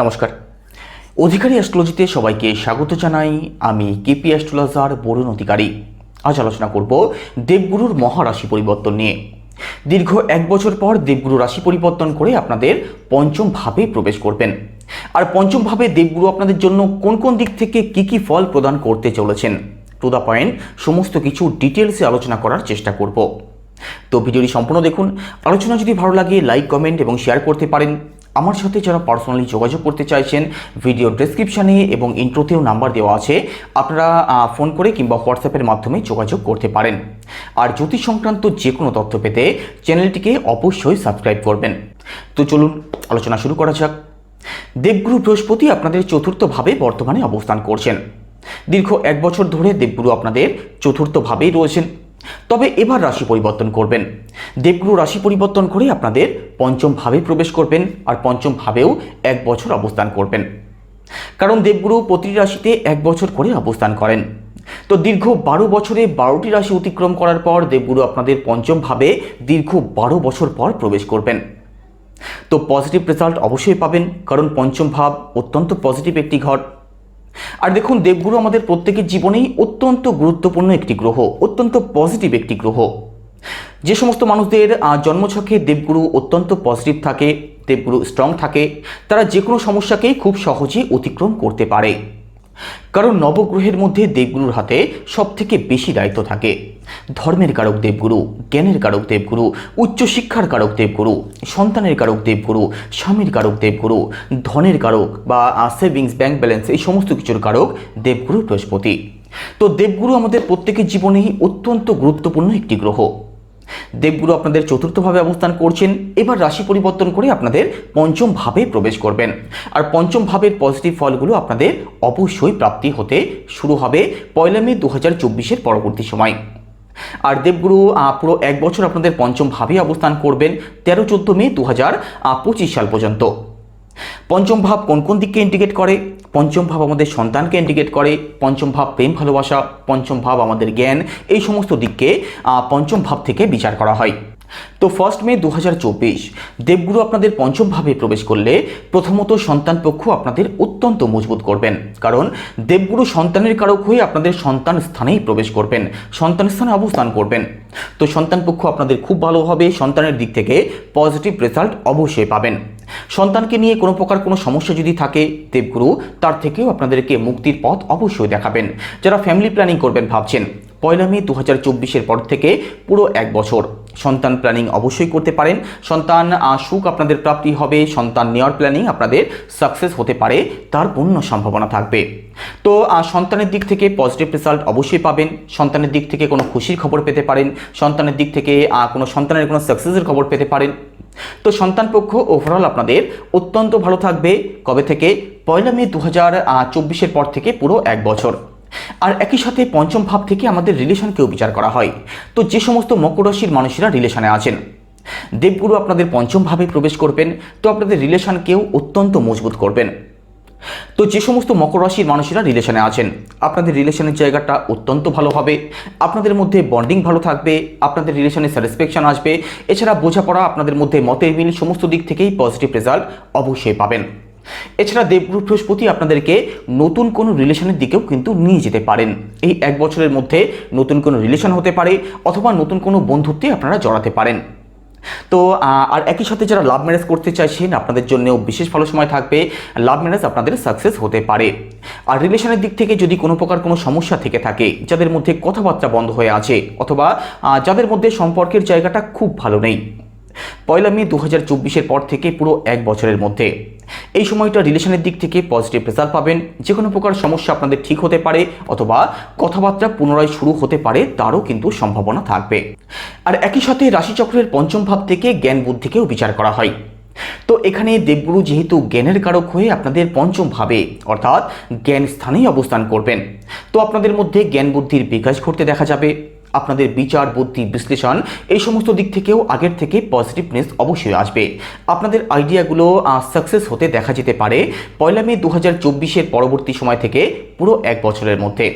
নমস্কার। অধিকারী অ্যাস্ট্রোলজিতে সবাইকে স্বাগত জানাই। আমি কেপি অ্যাস্ট্রোলজার বরুণ অধিকারী। আজ আলোচনা করব দেবগুরুর মহারাশি পরিবর্তন নিয়ে। দীর্ঘ এক বছর পর দেবগুরু রাশি পরিবর্তন করে আপনাদের পঞ্চম ভাবে প্রবেশ করবেন। আর পঞ্চম ভাবে দেবগুরু আপনাদের জন্য কোন কোন দিক থেকে কি কি ফল প্রদান করতে চলেছেন টু দ্য পয়েন্ট সমস্ত কিছু ডিটেলসে আলোচনা করার চেষ্টা করব। তো ভিডিওটি সম্পূর্ণ দেখুন। আলোচনা যদি ভালো লাগে লাইক কমেন্ট এবং শেয়ার করতে পারেন। আমার সাথে যারা পার্সোনালি যোগাযোগ করতে চাইছেন ভিডিও ডেসক্রিপশানে এবং ইন্ট্রোতেও নাম্বার দেওয়া আছে, আপনারা ফোন করে কিংবা হোয়াটসঅ্যাপের মাধ্যমে যোগাযোগ করতে পারেন। আর জ্যোতিষ সংক্রান্ত যে কোনো তথ্য পেতে চ্যানেলটিকে অবশ্যই সাবস্ক্রাইব করবেন। তো চলুন, আলোচনা শুরু করা যাক। দেবগুরু বৃহস্পতি আপনাদের চতুর্থভাবে বর্তমানে অবস্থান করছেন। দীর্ঘ এক বছর ধরে দেবগুরু আপনাদের চতুর্থভাবেই রয়েছেন। তবে এবার রাশি পরিবর্তন করবেন। দেবগুরু রাশি পরিবর্তন করে আপনাদের পঞ্চম ভাবে প্রবেশ করবেন আর পঞ্চম ভাবেও এক বছর অবস্থান করবেন। কারণ দেবগুরু প্রতিটি রাশিতে এক বছর করে অবস্থান করেন। তো দীর্ঘ বারো বছরে বারোটি রাশি অতিক্রম করার পর দেবগুরু আপনাদের পঞ্চম ভাবে দীর্ঘ বারো বছর পর প্রবেশ করবেন। তো পজিটিভ রেজাল্ট অবশ্যই পাবেন, কারণ পঞ্চম ভাব অত্যন্ত পজিটিভ একটি ঘর। আর দেখুন, দেবগুরু আমাদের প্রত্যেকের জীবনেই অত্যন্ত গুরুত্বপূর্ণ একটি গ্রহ, অত্যন্ত পজিটিভ একটি গ্রহ। যে সমস্ত মানুষদের জন্মছকে দেবগুরু অত্যন্ত পজিটিভ থাকে, দেবগুরু স্ট্রং থাকে, তারা যে কোনো সমস্যাকেই খুব সহজে অতিক্রম করতে পারে। কারণ নবগ্রহের মধ্যে দেবগুরুর হাতে সব থেকে বেশি দায়িত্ব থাকে। ধর্মের কারক দেবগুরু, জ্ঞানের কারক দেবগুরু, উচ্চশিক্ষার কারক দেবগুরু, সন্তানের কারক দেবগুরু, স্বামীর কারক দেবগুরু, ধনের কারক বা সেভিংস, ব্যাংক ব্যালেন্স এই সমস্ত কিছুর কারক দেবগুরু বৃহস্পতি। তো দেবগুরু আমাদের প্রত্যেকের জীবনেই অত্যন্ত গুরুত্বপূর্ণ একটি গ্রহ। দেবগুরু আপনাদের চতুর্থভাবে অবস্থান করছেন। এবার রাশি পরিবর্তন করে আপনাদের পঞ্চম ভাবে প্রবেশ করবেন। আর পঞ্চম ভাবের পজিটিভ ফলগুলো আপনাদের অবশ্যই প্রাপ্তি হতে শুরু হবে পয়লা মে দু হাজার চব্বিশের পরবর্তী সময়। আর দেবগুরু পুরো এক বছর আপনাদের পঞ্চম ভাবে অবস্থান করবেন, তেরো চোদ্দ মে দু হাজার পঁচিশ সাল পর্যন্ত। পঞ্চম ভাব কোন কোন দিককে ইন্ডিকেট করে? পঞ্চম ভাব আমাদের সন্তানকে ইন্ডিকেট করে, পঞ্চম ভাব প্রেম, ভালোবাসা, পঞ্চম ভাব আমাদের জ্ঞান, এই সমস্ত দিককে পঞ্চম ভাব থেকে বিচার করা হয়। তো ফার্স্ট মে দু হাজার চব্বিশ, দেবগুরু আপনাদের পঞ্চম ভাবে প্রবেশ করলে প্রথমত সন্তান পক্ষ আপনাদের অত্যন্ত মজবুত করবেন। কারণ দেবগুরু সন্তানের কারক হয়ে আপনাদের সন্তান স্থানেই প্রবেশ করবেন, সন্তান স্থানে অবস্থান করবেন। তো সন্তান পক্ষ আপনাদের খুব ভালো হবে, সন্তানের দিক থেকে পজিটিভ রেজাল্ট অবশ্যই পাবেন। সন্তানকে নিয়ে কোনো প্রকার কোনো সমস্যা যদি থাকে দেবগুরু, তার থেকেও আপনাদেরকে মুক্তির পথ অবশ্যই দেখাবেন। যারা ফ্যামিলি প্ল্যানিং করবেন ভাবছেন, পয়লা মে দু হাজার পর থেকে পুরো এক বছর সন্তান প্ল্যানিং অবশ্যই করতে পারেন। সন্তান সুখ আপনাদের প্রাপ্তি হবে, সন্তান নেওয়ার প্ল্যানিং আপনাদের সাকসেস হতে পারে, তার পূর্ণ সম্ভাবনা থাকবে। তো সন্তানের দিক থেকে পজিটিভ রেজাল্ট অবশ্যই পাবেন। সন্তানের দিক থেকে কোনো খুশির খবর পেতে পারেন। সন্তানের দিক থেকে কোনো সন্তানের কোনো সাকসেসের খবর পেতে পারেন। তো সন্তান পক্ষ ওভারঅল আপনাদের অত্যন্ত ভালো থাকবে। কবে থেকে? পয়লা মে দু হাজার চব্বিশের পর থেকে পুরো এক বছর। আর একই সাথে পঞ্চম ভাব থেকে আমাদের রিলেশনকেও বিচার করা হয়। তো যে সমস্ত মকর রাশির মানুষেরা রিলেশনে আছেন, দেবগুরু আপনাদের পঞ্চম ভাবে প্রবেশ করবেন। তো আপনাদের রিলেশনকেও অত্যন্ত মজবুত করবেন। তো যে সমস্ত মকর রাশির মানুষেরা রিলেশনে আছেন, আপনাদের রিলেশনের জায়গাটা অত্যন্ত ভালো হবে, আপনাদের মধ্যে বন্ডিং ভালো থাকবে, আপনাদের রিলেশনে স্যাটিসফ্যাকশন আসবে, এছাড়া বোঝাপড়া আপনাদের মধ্যে মতের মিল সমস্ত দিক থেকেই পজিটিভ রেজাল্ট অবশ্যই পাবেন। এছাড়া দেবগুরু বৃহস্পতি আপনাদেরকে নতুন কোনো রিলেশনের দিকেও কিন্তু নিয়ে যেতে পারেন। এই এক বছরের মধ্যে নতুন কোনো রিলেশন হতে পারে, অথবা নতুন কোনো বন্ধুত্বে আপনারা জড়াতে পারেন। তো আর একই সাথে যারা লাভ ম্যারেজ করতে চাইছেন, আপনাদের জন্যও বিশেষ ভালো সময় থাকবে। লাভ ম্যারেজ আপনাদের সাকসেস হতে পারে। আর রিলেশনের দিক থেকে যদি কোনো প্রকার কোনো সমস্যা থেকে থাকে, যাদের মধ্যে কথাবার্তা বন্ধ হয়ে আছে, অথবা যাদের মধ্যে সম্পর্কের জায়গাটা খুব ভালো নেই। পয়লা মে দু হাজার পর থেকে পুরো এক বছরের মধ্যে। এই সময়টা রিলেশনের দিক থেকে পজিটিভ রেজাল্ট পাবেন। যে কোনো প্রকার সমস্যা আপনাদের ঠিক হতে পারে অথবা কথাবার্তা পুনরায় শুরু হতে পারে, তারও কিন্তু সম্ভাবনা থাকবে। আর একই সাথে রাশিচক্রের পঞ্চম ভাব থেকে জ্ঞান বুদ্ধিকেও বিচার করা হয়। তো এখানে দেবগুরু যেহেতু জ্ঞানের কারক হয়ে আপনাদের পঞ্চম ভাবে, অর্থাৎ জ্ঞান স্থানেই অবস্থান করবেন। তো আপনাদের মধ্যে জ্ঞান বুদ্ধির বিকাশ ঘটতে দেখা যাবে। আপনাদের বিচার, বুদ্ধি, বিশ্লেষণ এই সমস্ত দিক থেকেও আগের থেকে পজিটিভনেস অবশ্যই আসবে। আপনাদের আইডিয়াগুলো সাকসেস হতে দেখা যেতে পারে পয়লা মে দু হাজার পরবর্তী সময় থেকে পুরো এক বছরের মধ্যে।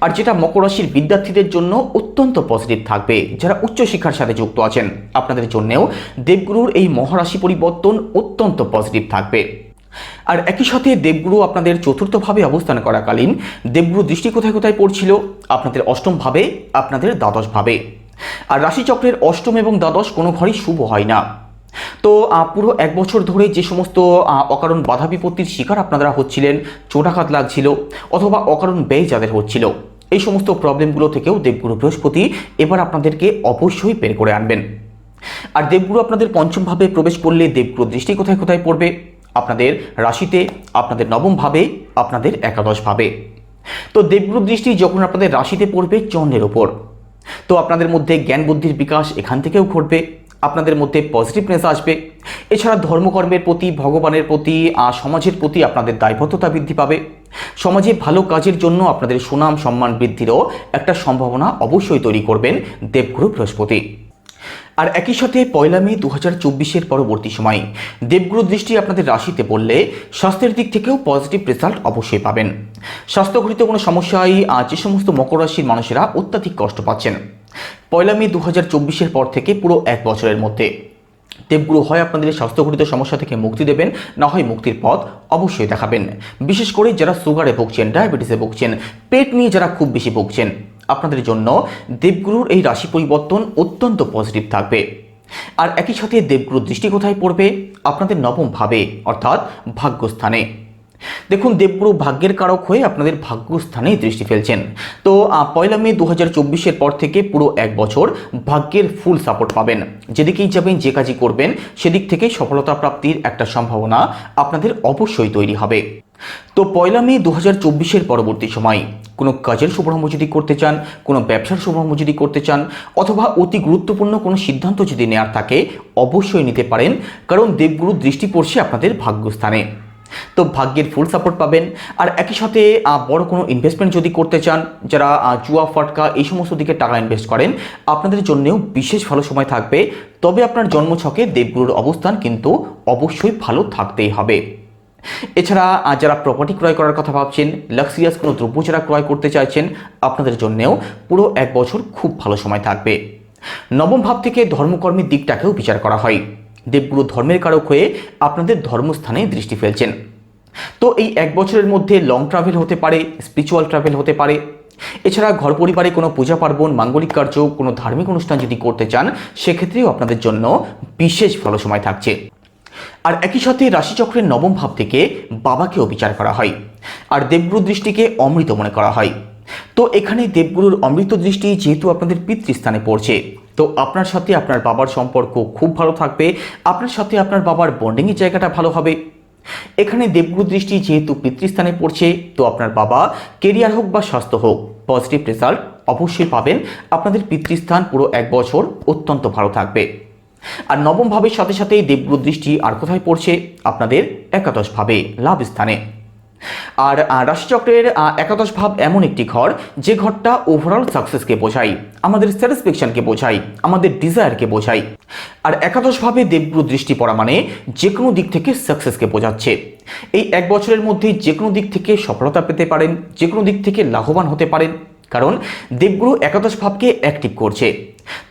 আর যেটা মকর রাশির বিদ্যার্থীদের জন্য অত্যন্ত পজিটিভ থাকবে, যারা উচ্চশিক্ষার সাথে যুক্ত আছেন। আপনাদের জন্যেও দেবগুরুর এই মহারাশি পরিবর্তন অত্যন্ত পজিটিভ থাকবে। আর একই সাথে দেবগুরু আপনাদের চতুর্থভাবে অবস্থান করাকালীন দেবগুরু দৃষ্টি কোথায় কোথায় পড়ছিল? আপনাদের অষ্টম ভাবে আপনাদের দ্বাদশ ভাবে আর রাশিচক্রের অষ্টম এবং দ্বাদশ কোনো ঘরই শুভ হয় না। তো পুরো এক বছর ধরে যে সমস্ত অকারণ বাধা বিপত্তির শিকার আপনারা হচ্ছিলেন, চোটাঘাত লাগছিল, অথবা অকারণ ব্যয় যাদের হচ্ছিল, এই সমস্ত প্রবলেমগুলো থেকেও দেবগুরু বৃহস্পতি এবার আপনাদেরকে অবশ্যই বের করে আনবেন। আর দেবগুরু আপনাদের পঞ্চমভাবে প্রবেশ করলে দেবগুরু দৃষ্টি কোথায় কোথায় পড়বে? আপনাদের রাশিতে, আপনাদের নবম ভাবে, আপনাদের একাদশ ভাবে। তো দেবগুরু দৃষ্টি যখন আপনাদের রাশিতে পড়বে চন্দ্রের ওপর তো আপনাদের মধ্যে জ্ঞান বুদ্ধির বিকাশ এখান থেকেও ঘটবে, আপনাদের মধ্যে পজিটিভনেস আসবে। এছাড়া ধর্মকর্মের প্রতি, ভগবানের প্রতি, আর সমাজের প্রতি আপনাদের দায়বদ্ধতা বৃদ্ধি পাবে। সমাজে ভালো কাজের জন্য আপনাদের সুনাম সম্মান বৃদ্ধিরও একটা সম্ভাবনা অবশ্যই তৈরি করবেন দেবগুরু বৃহস্পতি। আর একই সাথে পয়লা মে দু হাজার চব্বিশের পরবর্তী সময়ে দেবগুরু দৃষ্টি আপনাদের রাশিতে পড়লে স্বাস্থ্যের দিক থেকেও পজিটিভ রেজাল্ট অবশ্যই পাবেন। স্বাস্থ্যঘটিত কোনো সমস্যায় যে সমস্ত মকর রাশির মানুষেরা অত্যাধিক কষ্ট পাচ্ছেন। পয়লা মে দু হাজার চব্বিশের পর থেকে পুরো এক বছরের মধ্যে দেবগুরু হয় আপনাদের স্বাস্থ্যঘটিত সমস্যা থেকে মুক্তি দেবেন, না হয় মুক্তির পথ অবশ্যই দেখাবেন। বিশেষ করে যারা সুগারে ভুগছেন ডায়াবেটিসে ভুগছেন, পেট নিয়ে যারা খুব বেশি ভুগছেন আপনাদের জন্য দেবগুরুর এই রাশি পরিবর্তন অত্যন্ত পজিটিভ থাকবে। আর একই সাথে দেবগুরুর দৃষ্টি কোথায় পড়বে? আপনাদের নবম ভাবে, অর্থাৎ ভাগ্যস্থানে। দেখুন, দেবগুরু ভাগ্যের কারক হয়ে আপনাদের ভাগ্যস্থানেই দৃষ্টি ফেলছেন। তো পয়লা মে দু হাজার পর থেকে পুরো এক বছর ভাগ্যের ফুল সাপোর্ট পাবেন। যেদিকেই যাবেন, যে কাজই করবেন, সেদিক থেকেই সফলতা প্রাপ্তির একটা সম্ভাবনা আপনাদের অবশ্যই তৈরি হবে। তো পয়লা মে দু হাজার পরবর্তী সময় কোনো কাজের শুভারম্ভ যদি করতে চান, কোনো ব্যবসার শুভারম্ভ যদি করতে চান, অথবা অতি গুরুত্বপূর্ণ কোনো সিদ্ধান্ত যদি নেওয়ার থাকে, অবশ্যই নিতে পারেন, কারণ দেবগুরু দৃষ্টি পড়ছে আপনাদের ভাগ্যস্থানে। তো ভাগ্যের ফুল সাপোর্ট পাবেন। আর একই সাথে বড় কোনো ইনভেস্টমেন্ট যদি করতে চান, যারা জুয়া, ফটকা এই সমস্ত দিকে টাকা ইনভেস্ট করেন, আপনাদের জন্যেও বিশেষ ভালো সময় থাকবে। তবে আপনার জন্মছকে দেবগুরুর অবস্থান কিন্তু অবশ্যই ভালো থাকতেই হবে। এছাড়া যারা প্রপার্টি ক্রয় করার কথা ভাবছেন লাক্সারিয়াস কোনো দ্রব্য যারা ক্রয় করতে চাইছেন, আপনাদের জন্যেও পুরো এক বছর খুব ভালো সময় থাকবে। নবম ভাব থেকে ধর্মকর্মের দিকটাকেও বিচার করা হয়। দেবগুরু ধর্মের কারক হয়ে আপনাদের ধর্মস্থানে দৃষ্টি ফেলছেন। তো এই এক বছরের মধ্যে লং ট্রাভেল হতে পারে স্পিরিচুয়াল ট্রাভেল হতে পারে। এছাড়া ঘর পরিবারে কোনো পূজা পার্বণ, মাঙ্গলিক কার্য, কোনো ধার্মিক অনুষ্ঠান যদি করতে চান, সেক্ষেত্রেও আপনাদের জন্য বিশেষ ভালো সময় থাকছে। আর একই সাথে রাশিচক্রের নবম ভাব থেকে বাবাকেও বিচার করা হয়, আর দেবগুরু দৃষ্টিকে অমৃত মনে করা হয়। তো এখানে দেবগুরুর অমৃত দৃষ্টি যেহেতু আপনাদের পিতৃস্থানে পড়ছে, তো আপনার সাথে আপনার বাবার সম্পর্ক খুব ভালো থাকবে, আপনার সাথে আপনার বাবার বন্ডিংয়ের জায়গাটা ভালো হবে। এখানে দেবগুরু দৃষ্টি যেহেতু পিতৃস্থানে পড়ছে, তো আপনার বাবা কেরিয়ার হোক বা স্বাস্থ্য হোক পজিটিভ রেজাল্ট অবশ্যই পাবেন। আপনাদের পিতৃস্থান পুরো এক বছর অত্যন্ত ভালো থাকবে। আর নবম ভাবের সাথে সাথেই দেবগুরু দৃষ্টি আর কোথায় পড়ছে আপনাদের একাদশ ভাবে লাভ স্থানে। আর রাশিচক্রের একাদশ ভাব এমন একটি ঘর, যে ঘরটা ওভারঅল সাকসেসকে বোঝায়, আমাদের স্যাটিসফ্যাকশনকে বোঝায়, আমাদের ডিজায়ারকে বোঝায়। আর একাদশ ভাবে দেবগুরু দৃষ্টি পড়া মানে যে কোনো দিক থেকে সাকসেসকে বোঝাচ্ছে। এই এক বছরের মধ্যে যে কোনো দিক থেকে সফলতা পেতে পারেন যে কোনো দিক থেকে লাভবান হতে পারেন, কারণ দেবগুরু একাদশ ভাবকে অ্যাক্টিভ করছে।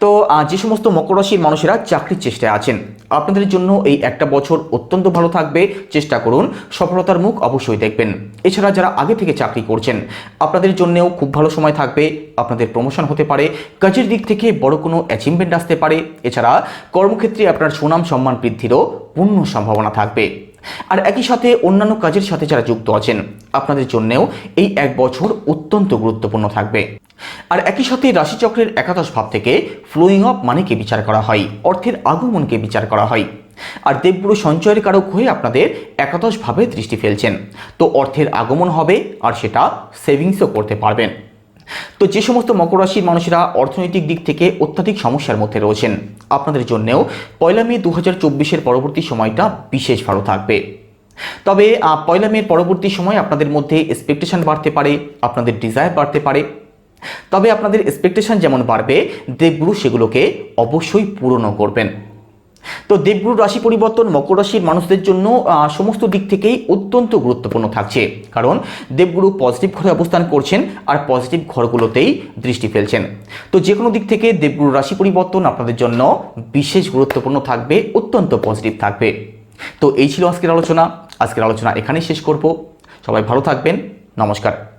তো যে সমস্ত মকর রাশির মানুষেরা চাকরির চেষ্টায় আছেন, আপনাদের জন্য এই একটা বছর অত্যন্ত ভালো থাকবে, চেষ্টা করুন, সফলতার মুখ অবশ্যই দেখবেন। এছাড়া যারা আগে থেকে চাকরি করছেন, আপনাদের জন্যও খুব ভালো সময় থাকবে, আপনাদের প্রমোশন হতে পারে, কাজের দিক থেকে বড় কোনো অ্যাচিভমেন্ট আসতে পারে। এছাড়া কর্মক্ষেত্রে আপনার সুনাম সম্মান বৃদ্ধিরও পূর্ণ সম্ভাবনা থাকবে। আর একই সাথে অন্যান্য কাজের সাথে যারা যুক্ত আছেন, আপনাদের জন্যেও এই এক বছর অত্যন্ত গুরুত্বপূর্ণ থাকবে। আর একই সাথে রাশিচক্রের একাদশ ভাব থেকে ফ্লোয়িং অফ মানিকে বিচার করা হয়, অর্থের আগমনকে বিচার করা হয়। আর দেবগুরু সঞ্চয়ের কারক হয়ে আপনাদের একাদশ ভাবে দৃষ্টি ফেলছেন। তো অর্থের আগমন হবে আর সেটা সেভিংসও করতে পারবেন। তো যে সমস্ত মকর রাশির মানুষেরা অর্থনৈতিক দিক থেকে অত্যাধিক সমস্যার মধ্যে রয়েছেন, আপনাদের জন্যেও পয়লা মে দু হাজার পরবর্তী সময়টা বিশেষ ভালো থাকবে। তবে পয়লা মের পরবর্তী সময় আপনাদের মধ্যে এক্সপেকটেশন বাড়তে পারে, আপনাদের ডিজায়ার বাড়তে পারে। তবে আপনাদের এক্সপেকটেশন যেমন বাড়বে, দেবগুরু সেগুলোকে অবশ্যই পূরণও করবেন। তো দেবগুরু রাশি পরিবর্তন, মকর রাশির মানুষদের জন্য সমস্ত দিক থেকেই অত্যন্ত গুরুত্বপূর্ণ থাকছে। কারণ দেবগুরু পজিটিভ ঘরে অবস্থান করছেন আর পজিটিভ ঘরগুলোতেই দৃষ্টি ফেলছেন। তো যে কোনো দিক থেকে দেবগুরু রাশি পরিবর্তন আপনাদের জন্য বিশেষ গুরুত্বপূর্ণ থাকবে, অত্যন্ত পজিটিভ থাকবে। তো এই ছিল আজকের আলোচনা। আজকের আলোচনা এখানেই শেষ করব। সবাই ভালো থাকবেন। নমস্কার।